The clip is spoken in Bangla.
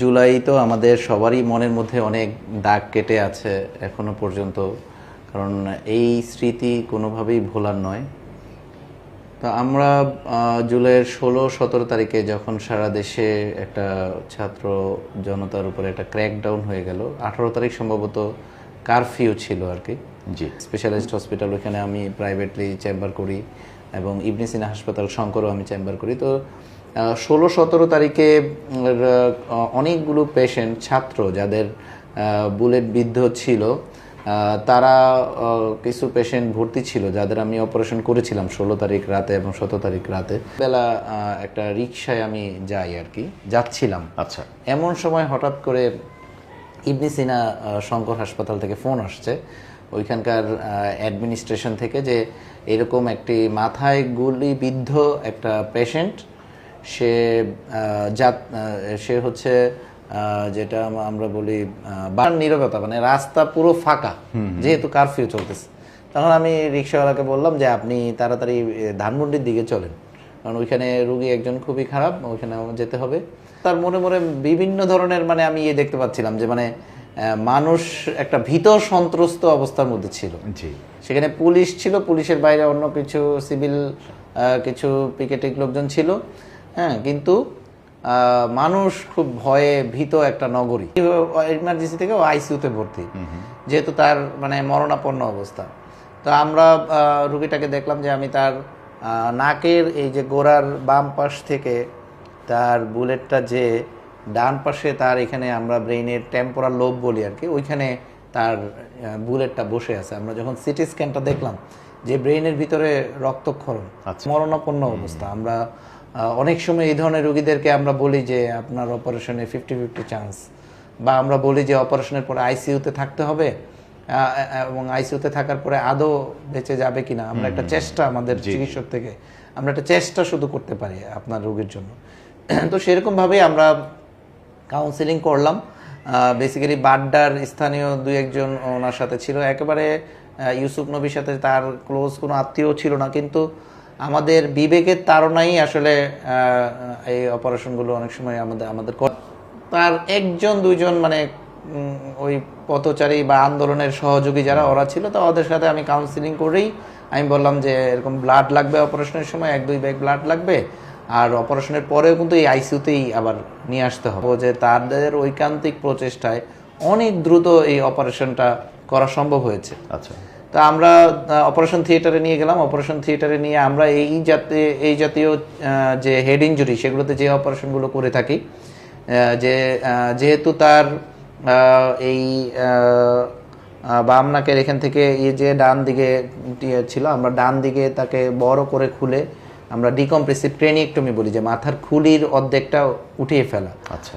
জুলাই তো আমাদের সবারই মনের মধ্যে অনেক দাগ কেটে আছে এখনও পর্যন্ত। কারণ এই স্মৃতি কোনোভাবেই ভোলার নয়। তো আমরা জুলাইয়ের ষোলো সতেরো তারিখে যখন সারা দেশে একটা ছাত্র জনতার উপরে একটা ক্র্যাকডাউন হয়ে গেল আঠারো তারিখ সম্ভবত কারফিউ ছিল আর কি। জি। স্পেশালিস্ট হসপিটাল ওখানে আমি প্রাইভেটলি চেম্বার করি। এবং ইবনে সিনা হাসপাতাল শঙ্করও আমি চেম্বার করি। তো ষোলো সতেরো তারিখে অনেকগুলো পেশেন্ট ছাত্র যাদের বুলেট বিদ্ধ ছিল তারা কিছু পেশেন্ট ভর্তি ছিল যাদের আমি অপারেশন করেছিলাম ষোলো তারিখ রাতে এবং সতেরো তারিখ রাতে। বেলা একটা রিক্সায় আমি যাই আর কি যাচ্ছিলাম। আচ্ছা। এমন সময় হঠাৎ করে ইবনে সিনা শঙ্কর হাসপাতাল থেকে ফোন আসছে। ওইখানকার অ্যাডমিনিস্ট্রেশন থেকে যে এরকম একটি মাথায় গুলি বিদ্ধ একটা পেশেন্ট সে জাত সে হচ্ছে যেটা আমরা বলি বার নিরবতা মানে রাস্তা পুরো ফাঁকা যেহেতু কারফিউ চলতেছে। তখন আমি রিক্সাওয়ালাকে বললাম যে আপনি তাড়াতাড়ি ধানমন্ডির দিকে চলেন। কারণ ওইখানে রুগী একজন খুবই খারাপ ওইখানে যেতে হবে। তার মনে মনে বিভিন্ন ধরনের মানে আমি ইয়ে দেখতে পাচ্ছিলাম যে মানে মানুষ একটা ভীত সন্ত্রস্ত অবস্থার মধ্যে ছিল। জি। সেখানে পুলিশ ছিল পুলিশের বাইরে অন্য কিছু সিভিল কিছু পিকেটিং লোকজন ছিল। হ্যাঁ কিন্তু মানুষ খুব ভয়ে ভীত একটা নগরী। ইমার্জেন্সি থেকে আইসিউতে ভর্তি। যেহেতু তার মানে মরণাপন্ন অবস্থা। তো আমরা রুগীটাকে দেখলাম যে আমি তার নাকের এই যে গোড়ার বাম পাশ থেকে তার বুলেটটা যে ডান পাশে তার এখানে আমরা ব্রেইনের টেম্পোরাল লোব বলি আর কি ওইখানে তার বুলেটটা বসে আছে। আমরা যখন সিটি স্ক্যানটা দেখলাম যে ব্রেইনের ভিতরে রক্তক্ষরণ আচ্ছা। মরণাপন্ন অবস্থা আমরা অনেক সময় এই ধরনের রোগীদেরকে আমরা বলি যে আপনার অপারেশনে ফিফটি ফিফটি চান্স বা আমরা বলি যে অপারেশনের পরে আইসিইউতে থাকতে হবে এবং আইসিইউতে থাকার পরে আদৌ বেঁচে যাবে কিনা। আমরা একটা চেষ্টা আমাদের চিকিৎসক থেকে আমরা একটা চেষ্টা শুধু করতে পারি আপনার রোগীর জন্য। তো সেরকম ভাবেই আমরা কাউন্সিলিং করলাম। বেসিক্যালি বাড্ডার স্থানীয় দুই একজন ওনার সাথে ছিল। একেবারে ইউসুফ নবীর সাথে তার ক্লোজ কোনো আত্মীয় ছিল না। কিন্তু আমাদের বিবেকের তাড়নাই আসলে এই অপারেশনগুলো অনেক সময় আমাদের আমাদের তার একজন, দুইজন মানে ওই পথচারী বা আন্দোলনের সহযোগী যারা ওরা ছিল, তো ওদের সাথে আমি কাউন্সিলিং করেই আমি বললাম যে এরকম ব্লাড লাগবে অপারেশনের সময়, এক, দুই ব্যাগ ব্লাড লাগবে। আর অপারেশনের পরেও কিন্তু এই আইসিউতেই আবার নিয়ে আসতে হবে। যে তাদের ঐকান্তিক প্রচেষ্টায় অনেক দ্রুত এই অপারেশনটা করা সম্ভব হয়েছে। আচ্ছা। তা আমরা অপারেশন থিয়েটারে নিয়ে গেলাম। অপারেশন থিয়েটারে নিয়ে আমরা এই জাতে এই জাতীয় যে হেড ইঞ্জুরি সেগুলোতে যে অপারেশনগুলো করে থাকি যে যেহেতু তার এই বাম নাকের এখান থেকে এই যে ডান দিকে ছিল আমরা ডান দিকে তাকে বড় করে খুলে আমরা ডিকম্প্রেসিভ ক্রেনিয়েক্টমি বলি যে মাথার খুলির অর্ধেকটা উঠিয়ে ফেলা। আচ্ছা।